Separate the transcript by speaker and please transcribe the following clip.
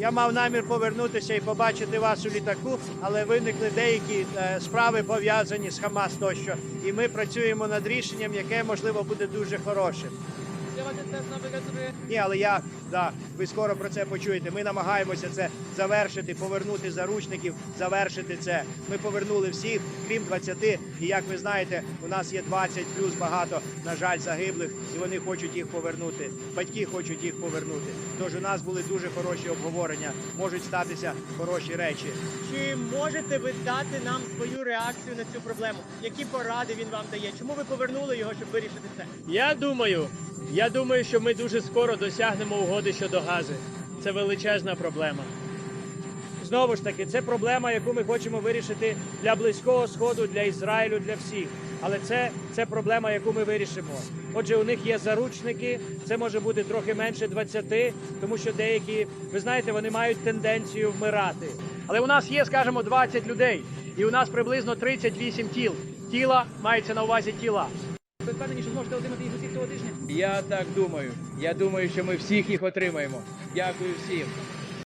Speaker 1: Я мав намір повернутися і побачити вас у літаку, але виникли деякі е, справи пов'язані з Хамас тощо. І ми працюємо над рішенням, яке можливо буде дуже хорошим. Ні, але я да, ви скоро про це почуєте. Ми намагаємося це завершити, повернути заручників, завершити це. Ми повернули всіх, крім 20. І як ви знаєте, у нас є 20 плюс багато, на жаль, загиблих, і вони хочуть їх повернути. Батьки хочуть їх повернути. Тож у нас були дуже хороші обговорення. Можуть статися хороші речі.
Speaker 2: Чи можете ви дати нам свою реакцію на цю проблему? Які поради він вам дає? Чому ви повернули його, щоб вирішити це?
Speaker 3: Я думаю, я думаю, що ми дуже скоро досягнемо угоди щодо гази. Це величезна проблема.
Speaker 1: Знову ж таки, це проблема, яку ми хочемо вирішити для близького сходу, для Ізраїлю, для всіх. Але це, це проблема, яку ми вирішимо. Отже, у них є заручники. Це може бути трохи менше 20, тому що деякі, ви знаєте, вони мають тенденцію вмирати. Але у нас є, скажімо, 20 людей, і у нас приблизно 38 тіл. Тіла мається на увазі тіла.
Speaker 4: Впевнені, що зможете отримати їх усіх цього тижня?
Speaker 5: Я так думаю. Я думаю, що ми всіх їх отримаємо. Дякую всім.